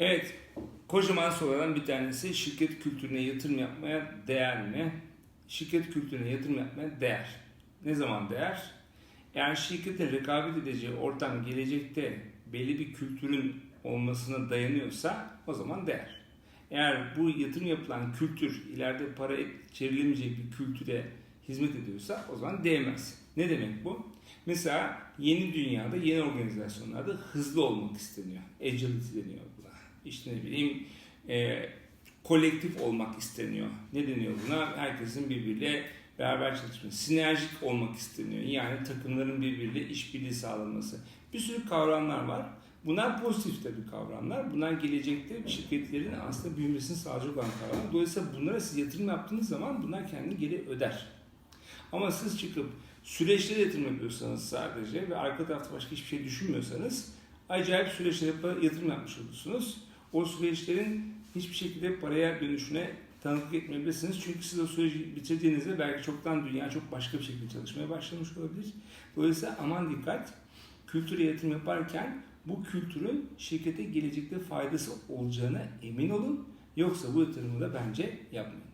Evet, kocaman sorulardan bir tanesi şirket kültürüne yatırım yapmaya değer mi? Şirket kültürüne yatırım yapmaya değer. Ne zaman değer? Eğer şirketin rekabet edeceği ortam gelecekte belli bir kültürün olmasına dayanıyorsa o zaman değer. Eğer bu yatırım yapılan kültür ileride para çevrilemeyecek bir kültüre hizmet ediyorsa o zaman değmez. Ne demek bu? Mesela yeni dünyada, yeni organizasyonlarda hızlı olmak isteniyor. Agility deniyor. İşte ne bileyim e, kolektif olmak isteniyor. Ne deniyor buna? Herkesin birbiriyle beraber çalışması. Sinerjik olmak isteniyor. Yani takımların birbiriyle işbirliği sağlanması. Bir sürü kavramlar var. Bunlar pozitif tabii kavramlar. Bunlar gelecekte şirketlerin aslında büyümesini sağlayacak olan kavramlar. Dolayısıyla bunlara siz yatırım yaptığınız zaman bunlar kendini geri öder. Ama siz çıkıp süreçlere yatırım yapıyorsanız sadece ve arka tarafta başka hiçbir şey düşünmüyorsanız acayip süreçlere yatırım yapmış olursunuz. O süreçlerin hiçbir şekilde paraya dönüşüne tanıklık etmeyebilirsiniz. Çünkü siz o süreci bitirdiğinizde belki çoktan dünya çok başka bir şekilde çalışmaya başlamış olabilir. Dolayısıyla aman dikkat. Kültüre yatırım yaparken bu kültürün şirkete gelecekte faydası olacağına emin olun. Yoksa bu yatırımı da bence yapmayın.